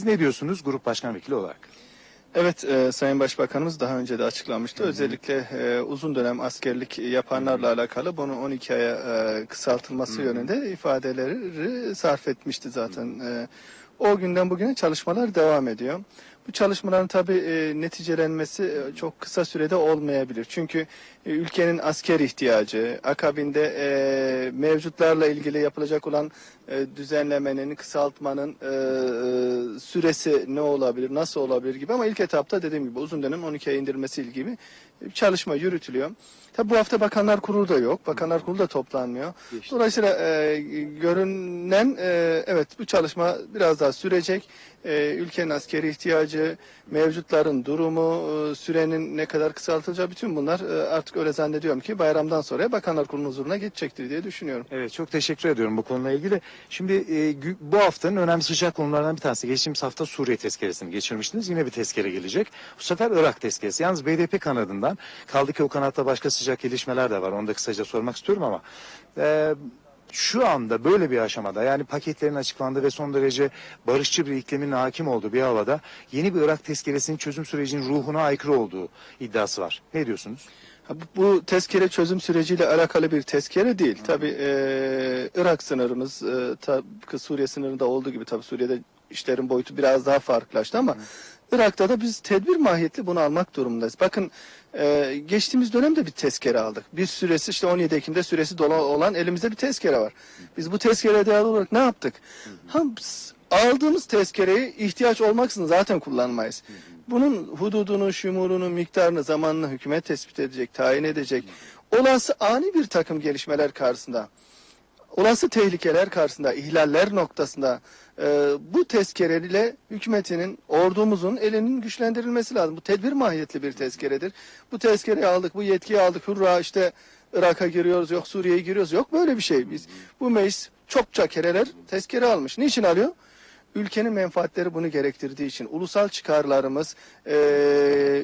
Siz ne diyorsunuz grup başkan vekili olarak? Evet, e, Sayın Başbakanımız daha önce de açıklamıştı. Özellikle e, uzun dönem askerlik yapanlarla alakalı bunu 12 aya e, kısaltılması yönünde ifadeleri sarf etmişti zaten. E, o günden bugüne çalışmalar devam ediyor. Bu çalışmaların tabii e, neticelenmesi e, çok kısa sürede olmayabilir. Çünkü e, ülkenin asker ihtiyacı, akabinde e, mevcutlarla ilgili yapılacak olan e, düzenlemenin, kısaltmanın e, e, süresi ne olabilir, nasıl olabilir gibi ama ilk etapta dediğim gibi uzun dönem 12 aya indirilmesi gibi bir çalışma yürütülüyor. Tabi bu hafta Bakanlar Kurulu da yok. Bakanlar Kurulu da toplanmıyor. Geçti. Dolayısıyla e, görünen e, evet bu çalışma biraz daha sürecek. E, ülkenin askeri ihtiyacı, mevcutların durumu, e, sürenin ne kadar kısaltılacağı bütün bunlar e, artık öyle zannediyorum ki bayramdan sonra Bakanlar Kurulu'nun huzuruna geçecektir diye düşünüyorum. Evet çok teşekkür ediyorum bu konuyla ilgili. Şimdi e, bu haftanın önemli sıcak konularından bir tanesi. Geçtiğimiz hafta Suriye tezkeresini geçirmiştiniz. Yine bir tezkere gelecek. Bu sefer Irak tezkeresi. Yalnız BDP kanadından kaldı ki o kanatta başka sıcak gelişmeler de var. Onu da kısaca sormak istiyorum ama e, şu anda böyle bir aşamada yani paketlerin açıklandığı ve son derece barışçı bir iklimin hakim olduğu bir havada yeni bir Irak tezkeresinin çözüm sürecinin ruhuna aykırı olduğu iddiası var. Ne diyorsunuz? Bu, tezkere çözüm süreciyle alakalı bir tezkere değil. Tabii e, Irak sınırımız e, tıpkı Suriye sınırında olduğu gibi tabii Suriye'de işlerin boyutu biraz daha farklılaştı ama Irak'ta da biz tedbir mahiyetli bunu almak durumundayız. Bakın e, geçtiğimiz dönemde bir tezkere aldık. Bir süresi işte 17 Ekim'de süresi dola olan elimizde bir tezkere var. Biz bu tezkereye değerli olarak ne yaptık? Ha, aldığımız tezkereyi ihtiyaç olmaksızın zaten kullanmayız. Bunun hududunu, şumurunu, miktarını, zamanını hükümet tespit edecek, tayin edecek. Olası ani bir takım gelişmeler karşısında, olası tehlikeler karşısında, ihlaller noktasında e, bu tezkereyle hükümetinin, ordumuzun elinin güçlendirilmesi lazım. Bu tedbir mahiyetli bir tezkeredir. Bu tezkereyi aldık, bu yetkiyi aldık, hurra işte Irak'a giriyoruz, yok Suriye'ye giriyoruz. Yok böyle bir şey. Biz bu meclis çokça kereler tezkere almış. Niçin alıyor? Ülkenin menfaatleri bunu gerektirdiği için, ulusal çıkarlarımız, eee,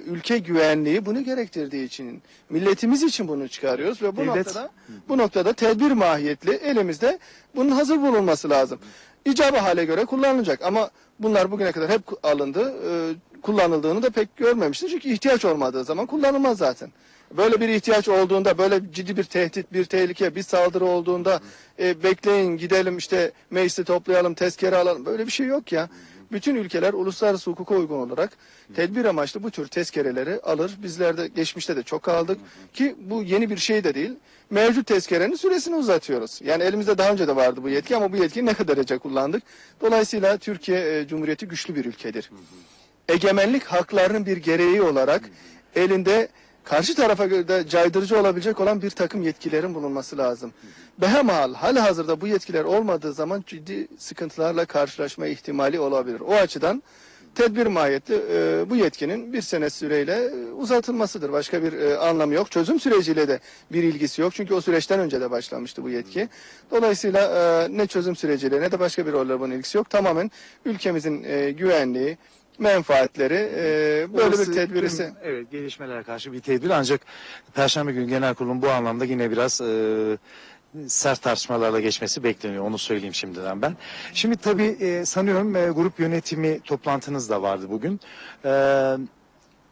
ülke güvenliği bunu gerektirdiği için, milletimiz için bunu çıkarıyoruz ve bu Devlet- noktada bu noktada tedbir mahiyetli elimizde bunun hazır bulunması lazım. İcabı hale göre kullanılacak ama bunlar bugüne kadar hep alındı, eee, kullanıldığını da pek görmemiştim çünkü ihtiyaç olmadığı zaman kullanılmaz zaten. Böyle bir ihtiyaç olduğunda, böyle ciddi bir tehdit, bir tehlike, bir saldırı olduğunda e, bekleyin gidelim işte meclisi toplayalım, tezkere alalım. Böyle bir şey yok ya. Bütün ülkeler uluslararası hukuka uygun olarak tedbir amaçlı bu tür tezkereleri alır. Bizler de geçmişte de çok aldık ki bu yeni bir şey de değil. Mevcut tezkerenin süresini uzatıyoruz. Yani elimizde daha önce de vardı bu yetki ama bu yetkiyi ne kadar derece kullandık. Dolayısıyla Türkiye e, Cumhuriyeti güçlü bir ülkedir egemenlik haklarının bir gereği olarak elinde karşı tarafa de caydırıcı olabilecek olan bir takım yetkilerin bulunması lazım. Behemal hali hazırda bu yetkiler olmadığı zaman ciddi sıkıntılarla karşılaşma ihtimali olabilir. O açıdan tedbir mahiyetli e, bu yetkinin bir sene süreyle e, uzatılmasıdır. Başka bir e, anlamı yok. Çözüm süreciyle de bir ilgisi yok. Çünkü o süreçten önce de başlamıştı bu yetki. Dolayısıyla e, ne çözüm süreciyle ne de başka bir rolle bunun ilgisi yok. Tamamen ülkemizin e, güvenliği, menfaatleri e, böyle Olası bir tedbiri tüm, Evet gelişmelere karşı bir tedbir ancak Perşembe günü genel kurulun bu anlamda yine biraz e, sert tartışmalarla geçmesi bekleniyor. Onu söyleyeyim şimdiden ben. Şimdi tabii e, sanıyorum e, grup yönetimi toplantınız da vardı bugün. E,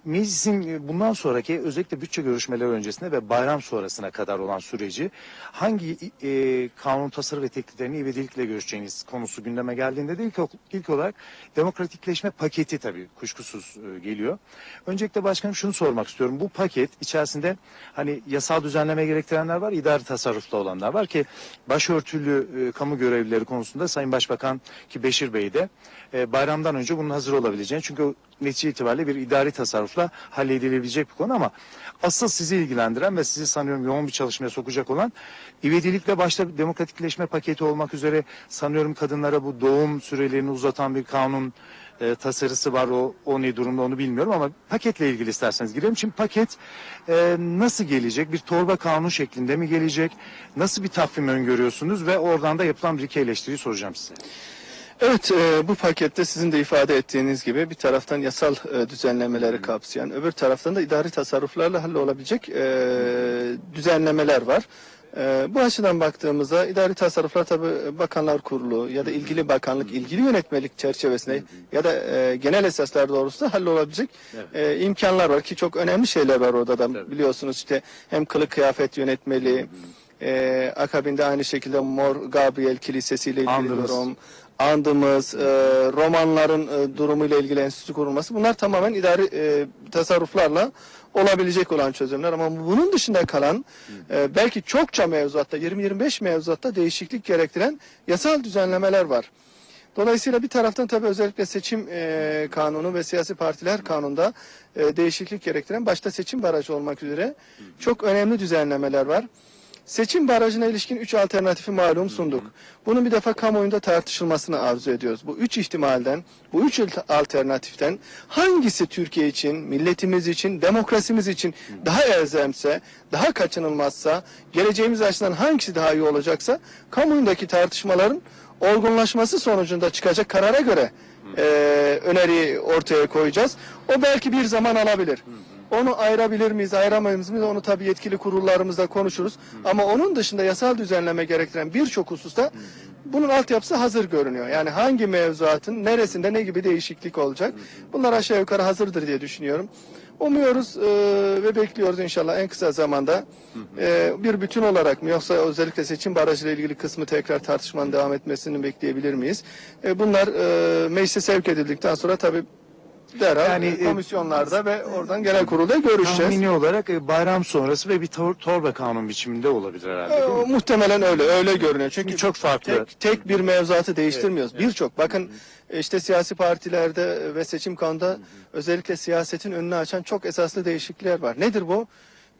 Meclisin bundan sonraki özellikle bütçe görüşmeleri öncesinde ve bayram sonrasına kadar olan süreci hangi e, kanun tasarı ve tekliflerini ivedilikle görüşeceğiniz konusu gündeme geldiğinde de ilk, ilk olarak demokratikleşme paketi tabii kuşkusuz e, geliyor. Öncelikle başkanım şunu sormak istiyorum. Bu paket içerisinde hani yasal düzenleme gerektirenler var, idari tasarruflu olanlar var ki başörtülü e, kamu görevlileri konusunda Sayın Başbakan ki Beşir Bey de e, bayramdan önce bunun hazır olabileceğini çünkü netice itibariyle bir idari tasarrufla halledilebilecek bir konu ama asıl sizi ilgilendiren ve sizi sanıyorum yoğun bir çalışmaya sokacak olan ivedilikle başta demokratikleşme paketi olmak üzere sanıyorum kadınlara bu doğum sürelerini uzatan bir kanun e, tasarısı var. O, o ne durumda onu bilmiyorum ama paketle ilgili isterseniz girelim. Şimdi paket e, nasıl gelecek? Bir torba kanun şeklinde mi gelecek? Nasıl bir takvim öngörüyorsunuz ve oradan da yapılan bir iki eleştiriyi soracağım size. Evet, e, bu pakette sizin de ifade ettiğiniz gibi bir taraftan yasal e, düzenlemeleri kapsayan, öbür taraftan da idari tasarruflarla hallolabilecek e, düzenlemeler var. Ee, bu açıdan baktığımızda idari tasarruflar tabi bakanlar kurulu ya da ilgili bakanlık ilgili yönetmelik çerçevesinde ya da e, genel esaslar doğrultusunda hallolabilecek e, imkanlar var ki çok önemli şeyler var orada da. Biliyorsunuz işte hem kılık kıyafet yönetmeliği e, akabinde aynı şekilde Mor Gabriel Kilisesi ile ilgili durum andımız, e, romanların e, durumuyla ilgili enstitü kurulması bunlar tamamen idari e, tasarruflarla olabilecek olan çözümler ama bunun dışında kalan e, belki çokça mevzuatta 20-25 mevzuatta değişiklik gerektiren yasal düzenlemeler var. Dolayısıyla bir taraftan tabii özellikle seçim e, kanunu ve siyasi partiler kanununda e, değişiklik gerektiren başta seçim barajı olmak üzere çok önemli düzenlemeler var. Seçim barajına ilişkin üç alternatifi malum sunduk. Bunun bir defa kamuoyunda tartışılmasını arzu ediyoruz. Bu üç ihtimalden, bu üç alternatiften hangisi Türkiye için, milletimiz için, demokrasimiz için daha elzemse, daha kaçınılmazsa, geleceğimiz açısından hangisi daha iyi olacaksa, kamuoyundaki tartışmaların olgunlaşması sonucunda çıkacak karara göre e, öneriyi ortaya koyacağız. O belki bir zaman alabilir. Onu ayırabilir miyiz, ayıramayız mıyız onu tabii yetkili kurullarımızda konuşuruz. Ama onun dışında yasal düzenleme gerektiren birçok hususta bunun altyapısı hazır görünüyor. Yani hangi mevzuatın neresinde ne gibi değişiklik olacak bunlar aşağı yukarı hazırdır diye düşünüyorum. Umuyoruz e, ve bekliyoruz inşallah en kısa zamanda e, bir bütün olarak mı yoksa özellikle seçim barajıyla ilgili kısmı tekrar tartışmanın devam etmesini bekleyebilir miyiz? E, bunlar e, meclise sevk edildikten sonra tabii derhal Yani, yani, e, komisyonlarda ve oradan genel kurulda görüşeceğiz. Tahmini olarak e, bayram sonrası ve bir tor torba kanun biçiminde olabilir herhalde E, o muhtemelen öyle öyle görünüyor. Çünkü Çünkü çok farklı. tek, tek bir mevzuatı değiştirmiyoruz. Birçok bakın işte siyasi partilerde ve seçim kanunda özellikle siyasetin önünü açan çok esaslı değişiklikler var. Nedir bu?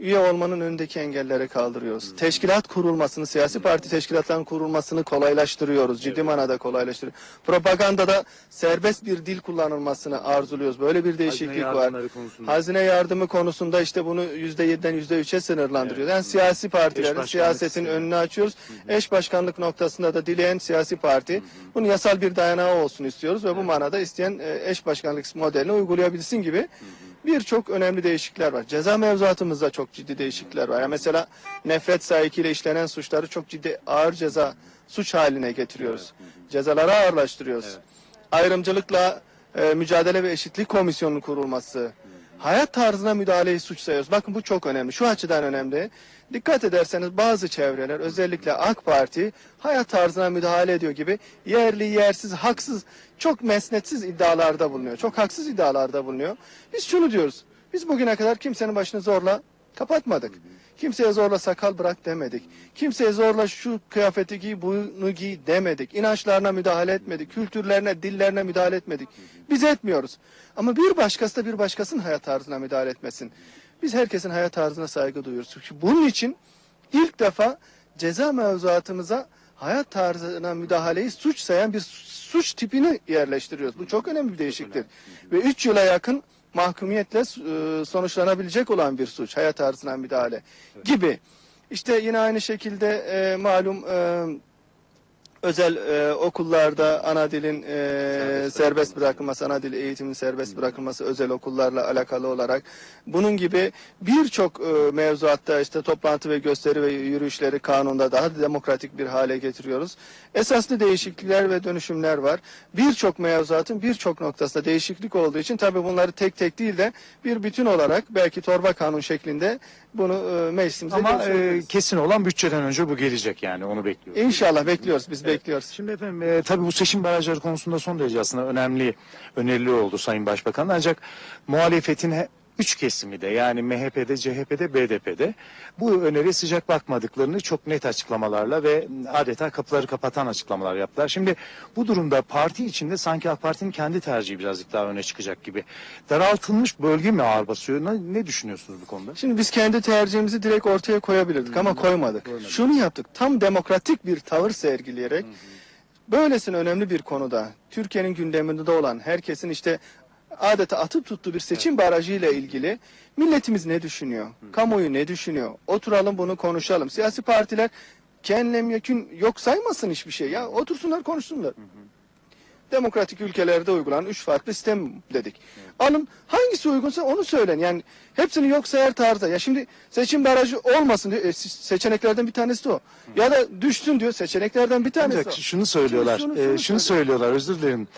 Üye olmanın önündeki engelleri kaldırıyoruz. Teşkilat kurulmasını, siyasi parti teşkilatlarının kurulmasını kolaylaştırıyoruz. Ciddi manada kolaylaştırıyoruz. Propagandada serbest bir dil kullanılmasını arzuluyoruz. Böyle bir değişiklik var. yardımları konusunda. Hazine yardımı konusunda işte bunu %7'den %3'e sınırlandırıyoruz. Yani siyasi partilerin siyasetin kısmı. önünü açıyoruz. Eş başkanlık noktasında da dileyen siyasi parti bunun yasal bir dayanağı olsun istiyoruz ve bu manada isteyen e, eş başkanlık modelini uygulayabilsin gibi birçok önemli değişiklikler var. Ceza mevzuatımızda çok ciddi değişiklikler var. Yani mesela nefret sahikiyle işlenen suçları çok ciddi ağır ceza suç haline getiriyoruz. Cezaları ağırlaştırıyoruz. Ayrımcılıkla e, mücadele ve eşitlik komisyonunun kurulması. Hayat tarzına müdahaleyi suç sayıyoruz. Bakın bu çok önemli. Şu açıdan önemli. Dikkat ederseniz bazı çevreler özellikle AK Parti hayat tarzına müdahale ediyor gibi yerli, yersiz, haksız, çok mesnetsiz iddialarda bulunuyor. Çok haksız iddialarda bulunuyor. Biz şunu diyoruz. Biz bugüne kadar kimsenin başını zorla kapatmadık. Kimseye zorla sakal bırak demedik. Kimseye zorla şu kıyafeti giy, bunu giy demedik. İnançlarına müdahale etmedik. Kültürlerine, dillerine müdahale etmedik. Biz etmiyoruz. Ama bir başkası da bir başkasının hayat tarzına müdahale etmesin. Biz herkesin hayat tarzına saygı duyuyoruz. Çünkü bunun için ilk defa ceza mevzuatımıza hayat tarzına müdahaleyi suç sayan bir suç tipini yerleştiriyoruz. Bu çok önemli bir değişikliktir. Ve 3 yıla yakın mahkumiyetle e, sonuçlanabilecek olan bir suç. Hayat tarzına müdahale gibi. İşte yine aynı şekilde e, malum e, özel e, okullarda ana dilin e, serbest, bırakılması, ana dil eğitimin serbest bırakılması özel okullarla alakalı olarak bunun gibi birçok e, mevzuatta işte toplantı ve gösteri ve yürüyüşleri kanunda daha demokratik bir hale getiriyoruz. Esaslı değişiklikler ve dönüşümler var. Birçok mevzuatın birçok noktasında değişiklik olduğu için tabii bunları tek tek değil de bir bütün olarak belki torba kanun şeklinde bunu e, meclisimize Ama e, kesin olan bütçeden önce bu gelecek yani onu bekliyoruz. İnşallah bekliyoruz biz bekliyoruz. Şimdi efendim e, tabii bu seçim barajları konusunda son derece aslında önemli önerileri oldu Sayın Başbakan. Ancak muhalefetin he- üç kesimi de yani MHP'de, CHP'de, BDP'de bu öneriye sıcak bakmadıklarını çok net açıklamalarla ve adeta kapıları kapatan açıklamalar yaptılar. Şimdi bu durumda parti içinde sanki AK Parti'nin kendi tercihi birazcık daha öne çıkacak gibi. Daraltılmış bölge mi ağır basıyor? Ne, ne düşünüyorsunuz bu konuda? Şimdi biz kendi tercihimizi direkt ortaya koyabilirdik ama koymadık. Şunu yaptık. Tam demokratik bir tavır sergileyerek böylesine önemli bir konuda Türkiye'nin gündeminde de olan herkesin işte adeta atıp tuttuğu bir seçim barajıyla ilgili milletimiz ne düşünüyor? Kamuoyu ne düşünüyor? Oturalım bunu konuşalım. Siyasi partiler kendine yekün yok saymasın hiçbir şey ya. Otursunlar konuşsunlar. demokratik ülkelerde uygulanan üç farklı sistem dedik. Alın hangisi uygunsa onu söyleyin. Yani hepsini yok sayar tarzda. Ya şimdi seçim barajı olmasın diyor. E, se- seçeneklerden bir tanesi de o. Ya da düşsün diyor. Seçeneklerden bir tanesi Ancak o. şunu söylüyorlar, Şunu- şunu, şunu- şunu şunu söylüyor. söylüyorlar, özür dilerim.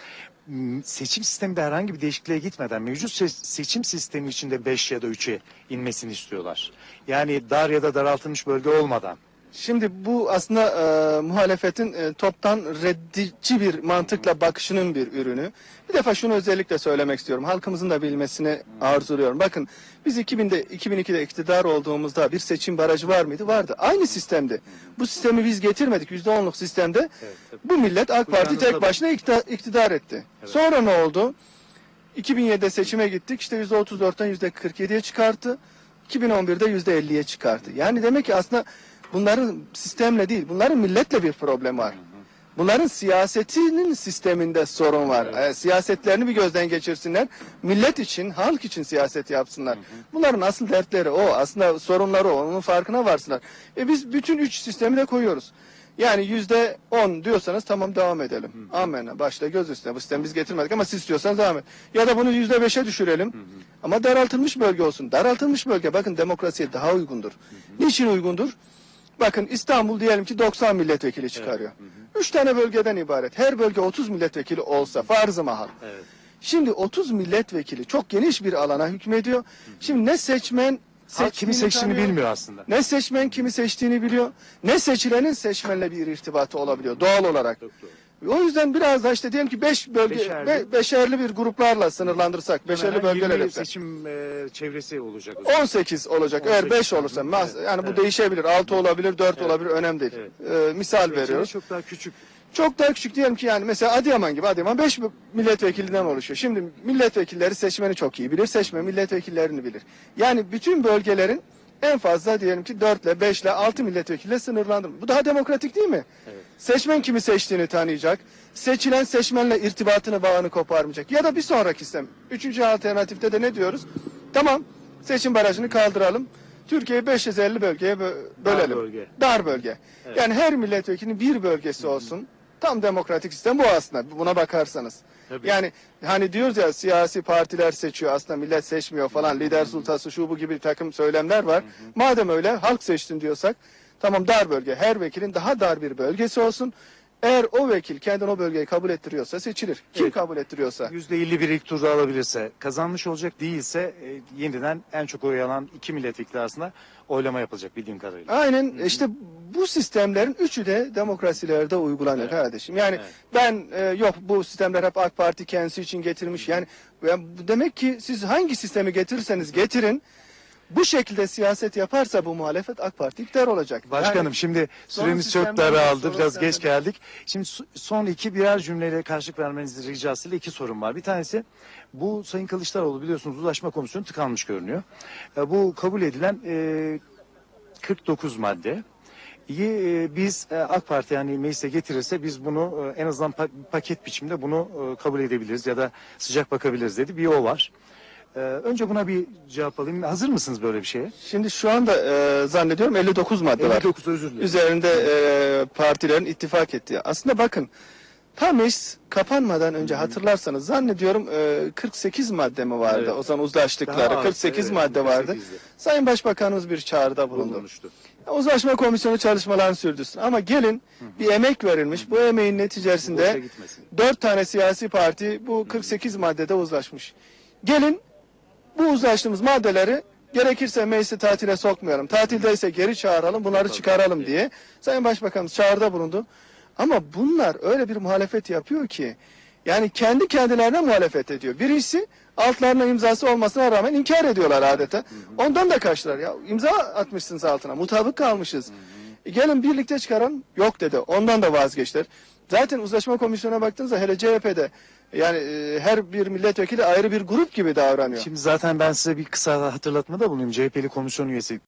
M, Seçim sisteminde herhangi bir değişikliğe gitmeden mevcut se- seçim sistemi içinde 5 ya da 3'e inmesini istiyorlar. Yani dar ya da daraltılmış bölge olmadan. Şimdi bu aslında e, muhalefetin e, toptan reddici bir mantıkla bakışının bir ürünü. Bir defa şunu özellikle söylemek istiyorum. Halkımızın da bilmesini arzuluyorum. Bakın biz 2000'de 2002'de iktidar olduğumuzda bir seçim barajı var mıydı? Vardı. Aynı sistemdi. Bu sistemi biz getirmedik. %10'luk sistemde. Bu millet AK Parti tek başına iktidar, iktidar etti. Sonra ne oldu? 2007'de seçime gittik. İşte %34'ten %47'ye çıkarttı. 2011'de %50'ye çıkarttı. Yani demek ki aslında bunların sistemle değil, bunların milletle bir problem var. Bunların siyasetinin sisteminde sorun var. Ee, siyasetlerini bir gözden geçirsinler. Millet için, halk için siyaset yapsınlar. Bunların asıl dertleri o. Aslında sorunları o. Onun farkına varsınlar. E biz bütün üç sistemi de koyuyoruz. Yani yüzde on diyorsanız tamam devam edelim. Amen. Başta göz üstüne. Bu sistemi biz getirmedik ama siz istiyorsanız devam et. Ya da bunu yüzde beşe düşürelim. Ama daraltılmış bölge olsun. Daraltılmış bölge bakın demokrasiye daha uygundur. Niçin uygundur? Bakın İstanbul diyelim ki 90 milletvekili çıkarıyor. Üç tane bölgeden ibaret. Her bölge 30 milletvekili olsa farz-ı mahal. Şimdi 30 milletvekili çok geniş bir alana hükmediyor. Şimdi ne seçmen Halk kimi seçtiğini tanıyor, bilmiyor aslında. Ne seçmen kimi seçtiğini biliyor. Ne seçilenin seçmenle bir irtibatı olabiliyor doğal olarak. O yüzden biraz da işte diyelim ki 5 bölge Beşerli. be- beşerli bir gruplarla sınırlandırsak, beşerli Hemen 20 yapsak. seçim e, çevresi olacak. o zaman. 18 olacak. Eğer 18. 5 olursa Evet, yani bu evet. değişebilir. 6 olabilir, 4 olabilir önemli değil. Ee, misal Seçimi veriyoruz. Çok daha küçük. Çok daha küçük diyelim ki yani mesela Adıyaman gibi Adıyaman 5 milletvekilinden oluşuyor. Şimdi milletvekilleri seçmeni çok iyi bilir. Seçme milletvekillerini bilir. Yani bütün bölgelerin en fazla diyelim ki 4 ile 5 ile 6 milletvekiliyle sınırlandırılmış. Bu daha demokratik değil mi? Seçmen kimi seçtiğini tanıyacak. Seçilen seçmenle irtibatını bağını koparmayacak. Ya da bir sonraki sistem. Üçüncü alternatifte de ne diyoruz? Tamam seçim barajını kaldıralım. Türkiye'yi 550 bölgeye bö- bölelim. bölge. Dar bölge. Yani her milletvekilinin bir bölgesi olsun. Tam demokratik sistem bu aslında buna bakarsanız. Tabii. Yani hani diyoruz ya siyasi partiler seçiyor aslında millet seçmiyor falan lider sultası şu bu gibi bir takım söylemler var. Madem öyle halk seçtin diyorsak tamam dar bölge her vekilin daha dar bir bölgesi olsun. Eğer o vekil kendini o bölgeyi kabul ettiriyorsa seçilir. Kim Evet. kabul ettiriyorsa. %51 ilk turda alabilirse, kazanmış olacak değilse e, yeniden en çok oy alan iki milletvekili arasında oylama yapılacak bildiğim kadarıyla. Aynen işte bu sistemlerin üçü de demokrasilerde uygulanıyor kardeşim. Yani ben e, yok bu sistemler hep AK Parti kendisi için getirmiş. Yani ben- demek ki siz hangi sistemi getirirseniz getirin bu şekilde siyaset yaparsa bu muhalefet AK Parti iktidar olacak. Başkanım Yani şimdi sorun süremiz çok daraldı. sorun Biraz geç geldik. Şimdi son iki birer cümleyle karşılık vermenizi ricasıyla iki sorum var. Bir tanesi bu Sayın Kılıçdaroğlu biliyorsunuz uzlaşma komisyonu tıkanmış görünüyor. E, Bu kabul edilen e, 49 madde. İyi, e, biz e, AK Parti yani meclise getirirse biz bunu e, en azından pa- paket biçimde bunu e, kabul edebiliriz ya da sıcak bakabiliriz dedi. Bir o var. E, Önce buna bir cevap alayım. Hazır mısınız böyle bir şeye? şimdi şu anda e, zannediyorum 59 madde var. 59 özür dilerim. üzerinde e, partilerin ittifak ettiği. Aslında bakın tam meclis kapanmadan önce hatırlarsanız zannediyorum e, 48 madde mi vardı? Evet. O zaman uzlaştıkları Daha az, 48 evet, madde vardı. 48'di. Sayın Başbakanımız bir çağrıda bulundu. bulunmuştu. Uzlaşma komisyonu çalışmalarını sürdürsün. Ama gelin bir emek verilmiş. Bu emeğin Boşa neticesinde gitmesin. dört tane siyasi parti bu 48 maddede uzlaşmış. Gelin bu uzlaştığımız maddeleri gerekirse meclisi tatile sokmayalım. Tatildeyse geri çağıralım, bunları çıkaralım diye Sayın Başbakanımız çağrıda bulundu. Ama bunlar öyle bir muhalefet yapıyor ki yani kendi kendilerine muhalefet ediyor. Birincisi altlarına imzası olmasına rağmen inkar ediyorlar adeta. Ondan da kaçtılar. Ya imza atmışsınız altına. Mutabık kalmışız. E, gelin birlikte çıkaralım. Yok dedi. Ondan da vazgeçtiler. Zaten uzlaşma komisyonuna baktığınızda hele CHP'de yani e, her bir milletvekili ayrı bir grup gibi davranıyor. Şimdi zaten ben size bir kısa hatırlatmada bulunayım. CHP'li komisyon üyesi